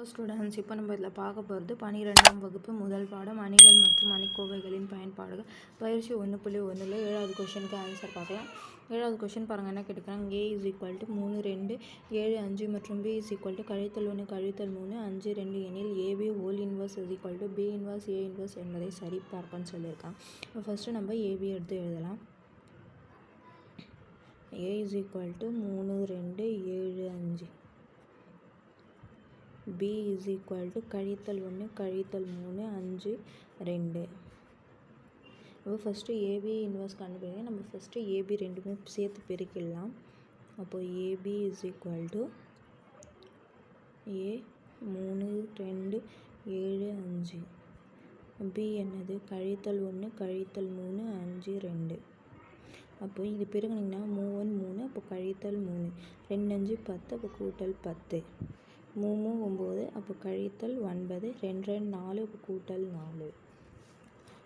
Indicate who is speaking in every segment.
Speaker 1: Hello students இப்போ நம்ம இதில் பார்க்க போகிறது பன்னிரெண்டாம் வகுப்பு முதல் பாடம் அணிகள் மற்றும் அணிக்கோவைகளின் பயன்பாடுகள். பயிற்சி ஒன்று புள்ளி ஒன்றில் ஏழாவது கொஷனுக்கு ஆன்சர் பார்க்கலாம். ஏழாவது கொஷின் பாருங்கள் என்ன கேட்டுக்கிறாங்க ஏ இஸ் ஈக்குவல் டு மூணு ரெண்டு ஏழு அஞ்சு மற்றும் பி இஸ் ஈக்குவல் டு கழித்தல் ஒன்று கழித்தல் மூணு அஞ்சு ரெண்டு எனில் AB whole inverse is equal to B inverse A inverse என்பதை சரி பார்க்கன்னு சொல்லியிருக்காங்க ஃபஸ்ட்டு நம்ம ஏபி எடுத்து எழுதலாம். ஏ இஸ் ஈக்குவல் டு மூணு ரெண்டு ஏழு பி இஸ் ஈக்குவல் டு கழித்தல் ஒன்று கழித்தல் மூணு அஞ்சு ரெண்டு. இப்போ ஃபஸ்ட்டு ஏபி இன்வெர்ஸ் கண்டுபிடிங்க. நம்ம ஃபஸ்ட்டு ஏபி ரெண்டுமே சேர்த்து பெருக்கிடலாம். அப்போது AB is equal to A மூணு ரெண்டு ஏழு அஞ்சு. பி என்னது? கழித்தல் ஒன்று கழித்தல் மூணு அஞ்சு ரெண்டு. அப்போ இது பெருகினீங்கன்னா மூவன் மூணு அப்போ கழித்தல் மூணு. ரெண்டு அஞ்சு பத்து அப்போ கூட்டல் பத்து. மூணு ஒம்பது அப்போ கழித்தல் ஒன்பது ரெண்டு ரெண்டு நாலு அப்போ கூட்டல் நாலு.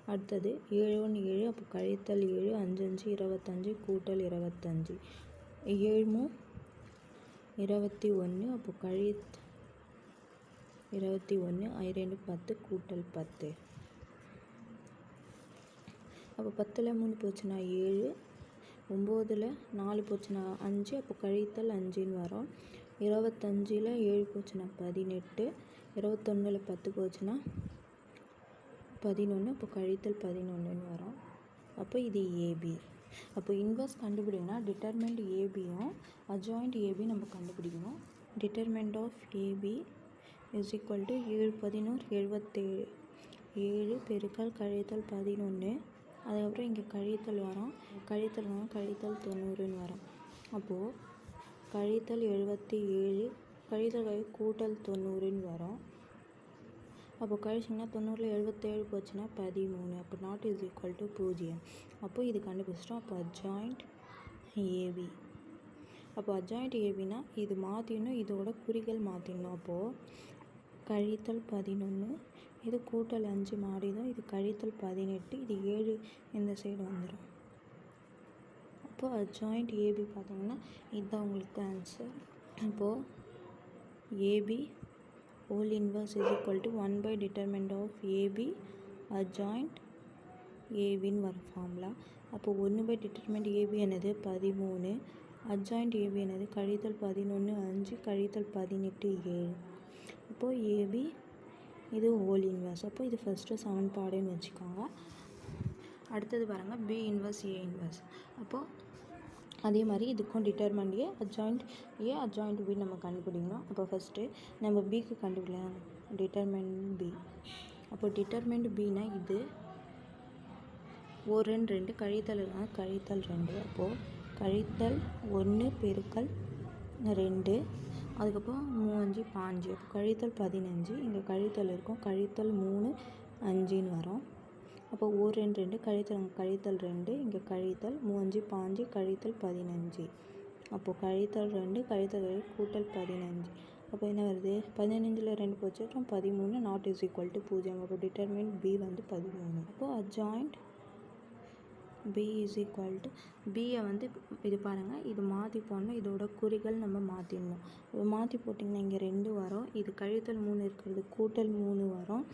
Speaker 1: அடுத்தது ஏழு ஒன்று ஏழு அப்போ கழித்தல் ஏழு அஞ்சு அஞ்சு இருபத்தஞ்சு கூட்டல் இருபத்தஞ்சு. ஏழு இருபத்தி ஒன்று அப்போ கழி இருபத்தி ஒன்று ரெண்டு பத்து கூட்டல் பத்து. அப்போ பத்தில் மூணு போச்சுன்னா ஏழு ஒம்போதில் நாலு போச்சுன்னா அஞ்சு அப்போ கழித்தல் அஞ்சுன்னு வரும். இருபத்தஞ்சில் ஏழு போச்சுன்னா பதினெட்டு. இருபத்தொன்னில் பத்து போச்சுன்னா பதினொன்று அப்போ கழித்தல் பதினொன்றுன்னு வரும். அப்போ இது ஏபி. அப்போ இன்வெர்ஸ் கண்டுபிடிங்கன்னா டிட்டர்மெண்ட் ஏபியும் அஜாயிண்ட் ஏபி நம்ம கண்டுபிடிக்கணும். Determinant of AB is equal to ஏழு பதினோரு எழுபத்தேழு. ஏழு பெருக்கல் கழித்தல் பதினொன்று அதுக்கப்புறம் இங்கே கழித்தல் வரும். கழித்தல் வரும் கழித்தல் தொண்ணூறுன்னு வரும். அப்போது கழித்தல் எழுபத்தி ஏழு கழித்தல் கழி கூட்டல் தொண்ணூறுன்னு வரும். அப்போ கழிச்சிங்கன்னா தொண்ணூறில் எழுபத்தேழு போச்சுன்னா பதிமூணு. அப்போ நாட் இஸ் ஈக்குவல் டு பூஜ்ஜியம். அப்போது இது கண்டுபிடிச்சிட்டோம். அப்போ அஜாயிண்ட் ஏபி அப்போ அஜாயிண்ட் ஏபினா இது மாற்றிடணும் இதோட குறிகள் மாற்றிடணும் அப்போது கழித்தல் பதினொன்று இது கூட்டல் அஞ்சு மாறிடும். இது கழித்தல் பதினெட்டு இது ஏழு இந்த சைடு வந்துடும் அப்போ ஜாயிண்ட் ஏபி பார்த்தீங்கன்னா இதுதான் உங்களுக்கு ஆன்சர் இப்போது AB whole inverse is equal to one by determinant of AB adjoint ஏபின்னு வர ஃபார்முலா அப்போது ஒன்று பை டிட்டர்மெண்ட் ஏபி என்னது? பதிமூணு. அட்ஜாயிண்ட் ஏபி என்னது? கழித்தல் பதினொன்று அஞ்சு கழித்தல் பதினெட்டு ஏழு. அப்போது ஏபி இது ஹோல் இன்வர்ஸ் அப்போ இது ஃபஸ்ட்டு சமன்பாடுன்னு வச்சுக்கோங்க. அடுத்தது பாருங்கள் பி இன்வர்ஸ் ஏ இன்வர்ஸ் அப்போது அதே மாதிரி இதுக்கும் determinant A adjoint A adjoint B நம்ம கண்டுபிடிக்கணும். அப்போ ஃபஸ்ட்டு நம்ம பிக்கு கண்டுபிடிக்கலாம். டிட்டர்மெண்ட் பி அப்போ டிட்டர்மெண்ட் பினா இது. ஒரு ரெண்டு ரெண்டு கழித்தல் கழித்தல் ரெண்டு. அப்போது கழித்தல் ஒன்று பெருக்கல் ரெண்டு. அதுக்கப்புறம் மூஞ்சு பாஞ்சு. அப்போ கழித்தல் பதினஞ்சு. இங்கே கழித்தல் இருக்கும். கழித்தல் மூணு அஞ்சுன்னு வரும். அப்போ ஒரு ரெண்டு ரெண்டு கழித்தல் கழித்தல் ரெண்டு இங்கே கழித்தல் மூஞ்சு பாஞ்சு கழித்தல் பதினஞ்சு. அப்போது கழித்தல் ரெண்டு கழித்தல் ரெண்டு கூட்டல் பதினஞ்சு. அப்போ என்ன வருது? பதினஞ்சில் ரெண்டு போச்சு அப்புறம் பதிமூணு நாட் இஸ் ஈக்குவல் டு பூஜ்ஜியம். அப்போ டிட்டர்மின் பி வந்து பதிமூணு. அப்போது adjoint B is equal to பியை வந்து இது பாருங்கள் இது மாற்றி போடணும் இதோட குறிகள் நம்ம மாற்றிடணும் இப்போ மாற்றி போட்டிங்கன்னா இங்கே ரெண்டு வரும் இது கழித்தல் மூணு இருக்கிறது கூட்டல் மூணு வரும்.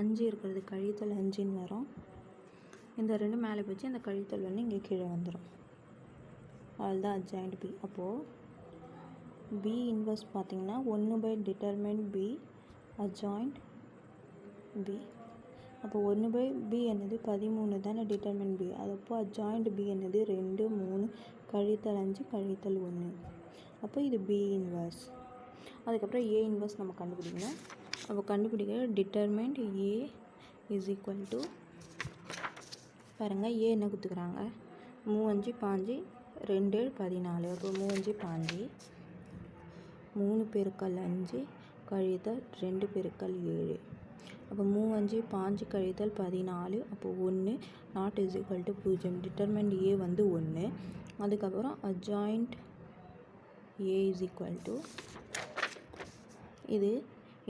Speaker 1: அஞ்சு இருக்கிறது கழித்தல் அஞ்சுன்னு வரும். இந்த ரெண்டு மேலே போச்சு இந்த கழித்தல் வந்து இங்கே கீழே வந்துடும் அவ்வளோதான் அட்ஜாயிண்ட் பி அப்போது பி இன்வெர்ஸ் பார்த்தீங்கன்னா ஒன்று by determinant B adjoint B அப்போ ஒன்று பை பி என்னது பதிமூணு தானே டிட்டர்மெண்ட் பி அது அப்போ அட்ஜாயிண்ட் பி என்னது ரெண்டு மூணு கழித்தல் அஞ்சு கழித்தல் ஒன்று அப்போ இது பி இன்வர்ஸ் அதுக்கப்புறம் ஏ இன்வர்ஸ் நம்ம கண்டுபிடிக்கணும். அப்போ கண்டுபிடிக்க determinant A is equal to பாருங்கள் ஏ என்ன கொடுத்துக்கிறாங்க மூவஞ்சு பாஞ்சு ரெண்டு பதினாலு. அப்போ மூவஞ்சு பாஞ்சு மூணு பெருக்கல் அஞ்சு கழித்தல் ரெண்டு பெருக்கல் ஏழு. அப்போ மூவஞ்சு பாஞ்சு கழித்தல் பதினாலு அப்போ ஒன்று நாட் இஸ் ஈக்குவல் டு பூஜ்ஜியம். டிட்டர்மெண்ட் ஏ வந்து ஒன்று அதுக்கப்புறம் adjoint A is equal to இது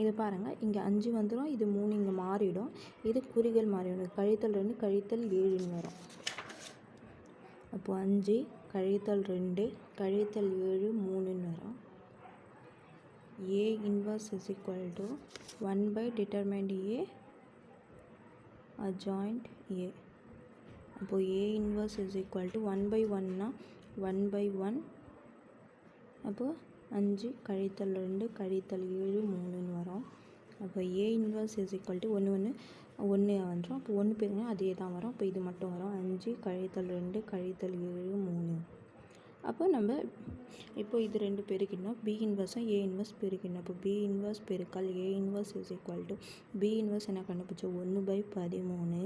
Speaker 1: இது பாருங்கள் இங்கே அஞ்சு வந்துடும் இது மூணு இங்கே மாறிடும். இது குறிகள் மாறிடும். கழித்தல் ரெண்டு கழித்தல் ஏழுன்னு வரும். அப்போது அஞ்சு கழித்தல் ரெண்டு கழித்தல் ஏழு மூணுன்னு வரும். A inverse is equal to one by determinant A adjoint A அப்போது A inverse is equal to one by ஒன்னா ஒன் பை ஒன் அப்போது அஞ்சு கழித்தல் ரெண்டு கழித்தல் ஏழு மூணுன்னு வரும். அப்போ A inverse is equal to ஒன்று ஒன்று ஒன்று வந்துடும் அப்போ ஒன்று பெருங்க அதே தான் வரும். அப்போ இது மட்டும் வரும். அஞ்சு கழித்தல் ரெண்டு கழித்தல் ஏழு மூணு. அப்போ நம்ம இப்போ இது ரெண்டு பெருக்கிடணும் பி இன்வர்ஸும் ஏ இன்வர்ஸ் பெருக்கிடணும் அப்போ பி இன்வர்ஸ் பெருக்கல் A inverse is equal to B inverse என்ன கண்டுபிடிச்சோம்? ஒன்று பை பதிமூணு.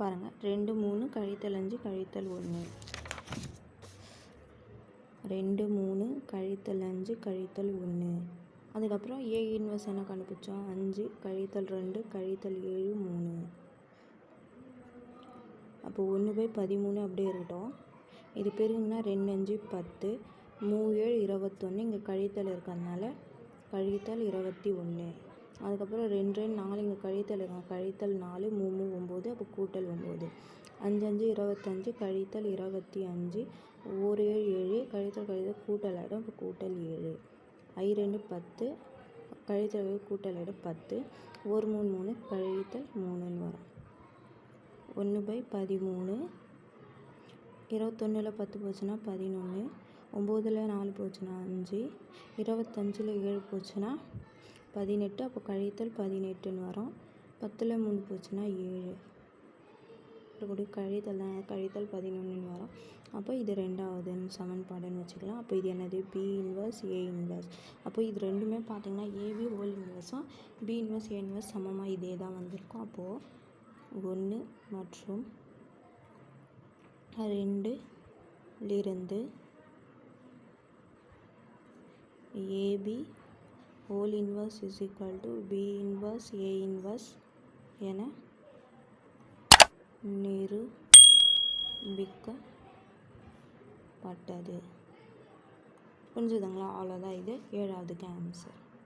Speaker 1: பாருங்கள் ரெண்டு மூணு கழித்தல் அஞ்சு கழித்தல் ஒன்று ரெண்டு மூணு கழித்தல் அஞ்சு கழித்தல் ஒன்று. அதுக்கப்புறம் ஏ இன்வர்ஸ் என்ன கண்டுபிடிச்சோம் அஞ்சு கழித்தல் ரெண்டு கழித்தல் ஏழு மூணு. அப்போ ஒன்று பை பதிமூணு அப்படியே இருக்கட்டும். இது பெருங்கன்னா ரெண்டு அஞ்சு பத்து. மூ ஏழு இருபத்தொன்று இங்கே கழித்தல் இருக்கிறதுனால கழித்தல் இருபத்தி ஒன்று. அதுக்கப்புறம் ரெண்டு ரெண்டு நாலு. இங்கே கழித்தல் இருக்காங்க கழித்தல் நாலு மூணு ஒம்பது. அப்போ கூட்டல் ஒம்பது. அஞ்சு அஞ்சு இருபத்தஞ்சு கழித்தல் இருபத்தி அஞ்சு ஒரு ஏழு ஏழு கழித்தல் கழித்தல் கூட்டல் ஆகிடும் இப்போ கூட்டல் ஏழு. ஐ ரெண்டு பத்து கழித்தல் கூட்டல் ஆகிடும் பத்து. ஒரு மூணு மூணு கழித்தல் மூணுன்னு வரும். ஒன்று பை பதிமூணு. இருபத்தொன்னில் பத்து போச்சுன்னா பதினொன்று. ஒம்போதில் நாலு போச்சுன்னா அஞ்சு. இருபத்தஞ்சில் ஏழு போச்சுன்னா பதினெட்டு. அப்போ கழித்தல் பதினெட்டுன்னு வரும். பத்தில் மூணு போச்சுன்னா ஏழு. கூட கழித்தல் தான் கழித்தல் பதினொன்றுன்னு வரும். அப்போ இது ரெண்டாவதுன்னு சமன்பாடுன்னு வச்சுக்கலாம். அப்போ இது என்னது? பி இன்வர்ஸ் ஏ இன்வர்ஸ் அப்போ இது ரெண்டுமே பார்த்திங்கன்னா ஏபி ஹோல் இன்வர்ஸும் பி இன்வர்ஸ் ஏ இன்வர்ஸ் சமமாக இதே தான் வந்திருக்கும். அப்போது ஒன்று மற்றும் ரெண்டுலிருந்து AB whole inverse is equal to B inverse A inverse என நிரூபிக்கப்பட்டது. புரிஞ்சுதுங்களா? அவ்வளோதான் இது ஏழாவதுக்கு ஆன்சர்